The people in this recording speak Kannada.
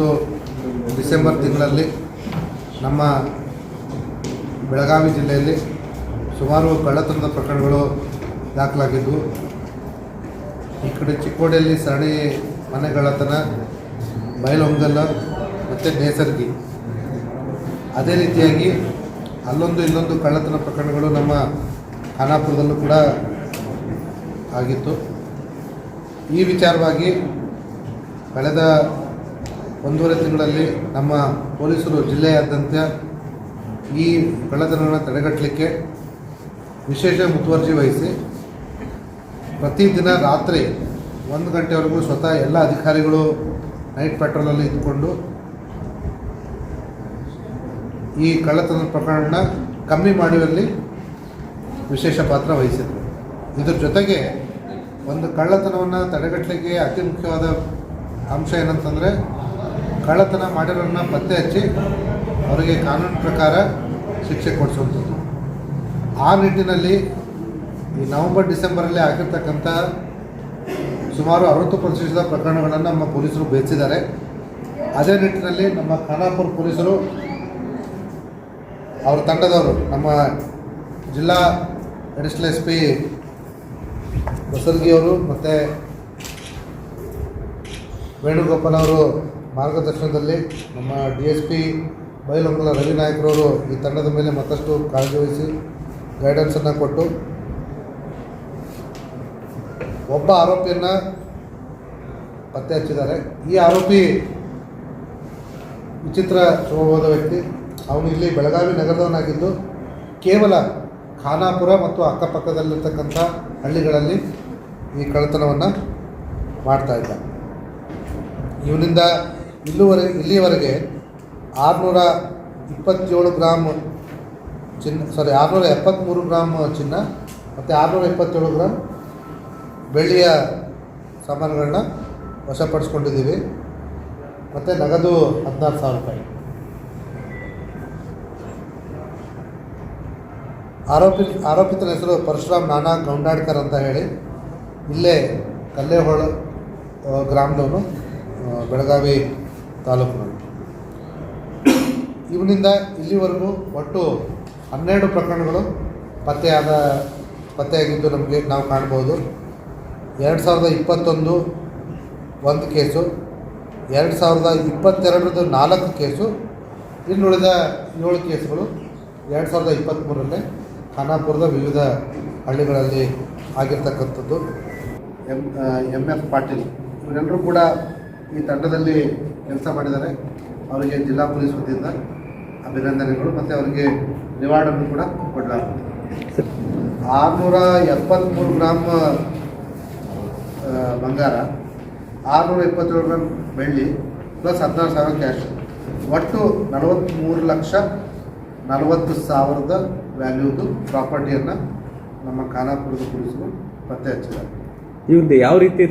ಇವತ್ತು ಡಿಸೆಂಬರ್ ತಿಂಗಳಲ್ಲಿ ನಮ್ಮ ಬೆಳಗಾವಿ ಜಿಲ್ಲೆಯಲ್ಲಿ ಸುಮಾರು ಕಳ್ಳತನದ ಪ್ರಕರಣಗಳು ದಾಖಲಾಗಿದ್ದವು ಈ ಕಡೆ ಚಿಕ್ಕೋಡಿಯಲ್ಲಿ ಸರಣಿ ಮನೆಗಳತನ ಬಯಲೊಂಗಲ ಮತ್ತು ನೇಸರ್ಗಿ ಅದೇ ರೀತಿಯಾಗಿ ಅಲ್ಲೊಂದು ಇಲ್ಲೊಂದು ಕಳ್ಳತನ ಪ್ರಕರಣಗಳು ನಮ್ಮ ಖಾನಾಪುರದಲ್ಲೂ ಕೂಡ ಆಗಿತ್ತು. ಈ ವಿಚಾರವಾಗಿ ಕಳೆದ ಒಂದೂವರೆ ತಿಂಗಳಲ್ಲಿ ನಮ್ಮ ಪೊಲೀಸರು ಜಿಲ್ಲೆಯಾದ್ಯಂತ ಈ ಕಳ್ಳತನವನ್ನು ತಡೆಗಟ್ಟಲಿಕ್ಕೆ ವಿಶೇಷ ಮುತುವರ್ಜಿ ವಹಿಸಿ ಪ್ರತಿದಿನ ರಾತ್ರಿ ಒಂದು ಗಂಟೆವರೆಗೂ ಸ್ವತಃ ಎಲ್ಲ ಅಧಿಕಾರಿಗಳು ನೈಟ್ ಪೆಟ್ರೋಲಲ್ಲಿ ಇದ್ದುಕೊಂಡು ಈ ಕಳ್ಳತನ ಪ್ರಕರಣ ಕಮ್ಮಿ ಮಾಡುವಲ್ಲಿ ವಿಶೇಷ ಪಾತ್ರ ವಹಿಸಿದರು. ಇದರ ಜೊತೆಗೆ ಒಂದು ಕಳ್ಳತನವನ್ನು ತಡೆಗಟ್ಟಲಿಕ್ಕೆ ಅತಿ ಮುಖ್ಯವಾದ ಅಂಶ ಏನಂತಂದರೆ ಕಳ್ಳತನ ಮಾಡಿರೋರನ್ನ ಪತ್ತೆ ಹಚ್ಚಿ ಅವರಿಗೆ ಕಾನೂನು ಪ್ರಕಾರ ಶಿಕ್ಷೆ ಕೊಡಿಸುವಂಥದ್ದು ಆ ನಿಟ್ಟಿನಲ್ಲಿ ಈ ನವಂಬರ್, ಡಿಸೆಂಬರಲ್ಲಿ ಆಗಿರ್ತಕ್ಕಂಥ ಸುಮಾರು ಅರವತ್ತು ಪ್ರತಿಶತ ಪ್ರಕರಣಗಳನ್ನು ನಮ್ಮ ಪೊಲೀಸರು ಬೇಯಿಸಿದ್ದಾರೆ ಅದೇ ನಿಟ್ಟಿನಲ್ಲಿ ನಮ್ಮ ಖಾನಾಪುರ ಪೊಲೀಸರು, ಅವರ ತಂಡದವರು, ನಮ್ಮ ಜಿಲ್ಲಾ ಅಡಿಷನಲ್ ಎಸ್ ಪಿ ಬಸರ್ಗಿಯವರು ಮತ್ತು ವೇಣುಗೋಪಾಲ್ ಅವರು ಮಾರ್ಗದರ್ಶನದಲ್ಲಿ ನಮ್ಮ D S P Bailongala Ravi ನಾಯಕರವರು ಈ ತಂಡದ ಮೇಲೆ ಮತ್ತಷ್ಟು ಕಾಳಜಿ ವಹಿಸಿ ಗೈಡೆನ್ಸನ್ನು ಕೊಟ್ಟು ಒಬ್ಬ ಆರೋಪಿಯನ್ನು ಪತ್ತೆ ಹಚ್ಚಿದ್ದಾರೆ. ಈ ಆರೋಪಿ ವಿಚಿತ್ರ ಸ್ವಭಾವದ ವ್ಯಕ್ತಿ. ಅವನು ಇಲ್ಲಿ ಬೆಳಗಾವಿ ನಗರದವನಾಗಿದ್ದು, ಕೇವಲ ಖಾನಾಪುರ ಮತ್ತು ಅಕ್ಕಪಕ್ಕದಲ್ಲಿರ್ತಕ್ಕಂಥ ಹಳ್ಳಿಗಳಲ್ಲಿ ಈ ಕಳ್ಳತನವನ್ನು ಮಾಡ್ತಾ ಇದ್ದ. ಇವನಿಂದ ಇಲ್ಲುವರೆಗೆ ಇಲ್ಲಿಯವರೆಗೆ ಆರುನೂರ ಇಪ್ಪತ್ತೇಳು ಗ್ರಾಮ್ ಚಿನ್ನ ಸಾರಿ ಆರುನೂರ ಎಪ್ಪತ್ತ್ಮೂರು ಗ್ರಾಮ್ ಚಿನ್ನ ಮತ್ತು ಆರುನೂರ ಇಪ್ಪತ್ತೇಳು ಗ್ರಾಮ್ ಬೆಳ್ಳಿಯ ಸಾಮಾನುಗಳನ್ನ ವಶಪಡಿಸ್ಕೊಂಡಿದ್ದೀವಿ. ಮತ್ತು ನಗದು ಹದಿನಾರು ಸಾವಿರ ರೂಪಾಯಿ. ಆರೋಪಿ, ಆರೋಪಿತರ ಹೆಸರು ಪರಶುರಾಮ್ ನಾನಾ ಗೌಂಡಾಡ್ಕರ್ ಅಂತ ಹೇಳಿ ಇಲ್ಲೇ ಕಲ್ಲೇಹೊಳ ಗ್ರಾಮದವನು ಬೆಳಗಾವಿ ತಾಲೂಕಿನಲ್ಲಿ ಇವನಿಂದ ಇಲ್ಲಿವರೆಗೂ ಒಟ್ಟು ಹನ್ನೆರಡು ಪ್ರಕರಣಗಳು ಪತ್ತೆಯಾದ, ಪತ್ತೆಯಾಗಿದ್ದು ನಮಗೆ ನಾವು ಕಾಣ್ಬೋದು. ಎರಡು ಸಾವಿರದ ಇಪ್ಪತ್ತೊಂದು ಒಂದು ಕೇಸು, ಎರಡು ಸಾವಿರದ ಇಪ್ಪತ್ತೆರಡರದ್ದು ನಾಲ್ಕು ಕೇಸು ಇನ್ನುಳಿದ ಏಳು ಕೇಸುಗಳು ಎರಡು ಸಾವಿರದ ಇಪ್ಪತ್ತ್ಮೂರರಲ್ಲಿ ಖಾನಾಪುರದ ವಿವಿಧ ಹಳ್ಳಿಗಳಲ್ಲಿ ಆಗಿರ್ತಕ್ಕಂಥದ್ದು. ಎಂ ಎಂ ಎಫ್ ಪಾಟೀಲ್, ಇವರೆಲ್ಲರೂ ಕೂಡ ಈ ತಂಡದಲ್ಲಿ ಕೆಲಸ ಮಾಡಿದ್ದಾರೆ. ಅವರಿಗೆ ಜಿಲ್ಲಾ ಪೊಲೀಸ್ ವತಿಯಿಂದ ಅಭಿನಂದನೆಗಳು ಮತ್ತು ಅವರಿಗೆ ರಿವಾರ್ಡನ್ನು ಕೂಡ ಕೊಡಲಾಗುತ್ತದೆ. ಆರುನೂರ ಎಪ್ಪತ್ತ್ಮೂರು ಗ್ರಾಮ್ ಬಂಗಾರ, ಆರುನೂರ ಇಪ್ಪತ್ತೇಳು ಗ್ರಾಮ್ ಬೆಳ್ಳಿ ಪ್ಲಸ್ ಹದಿನಾರು ಸಾವಿರ ಕ್ಯಾಶ್. ಒಟ್ಟು ನಲವತ್ತ್ಮೂರು ಲಕ್ಷ ನಲವತ್ತು ಸಾವಿರದ ವ್ಯಾಲ್ಯೂದು ಪ್ರಾಪರ್ಟಿಯನ್ನು ನಮ್ಮ ಖಾನಾಪುರದ ಪೊಲೀಸರು ಪತ್ತೆ ಹಚ್ಚಿದ್ದಾರೆ. ಇವ್ರದ್ದು ಯಾವ ರೀತಿ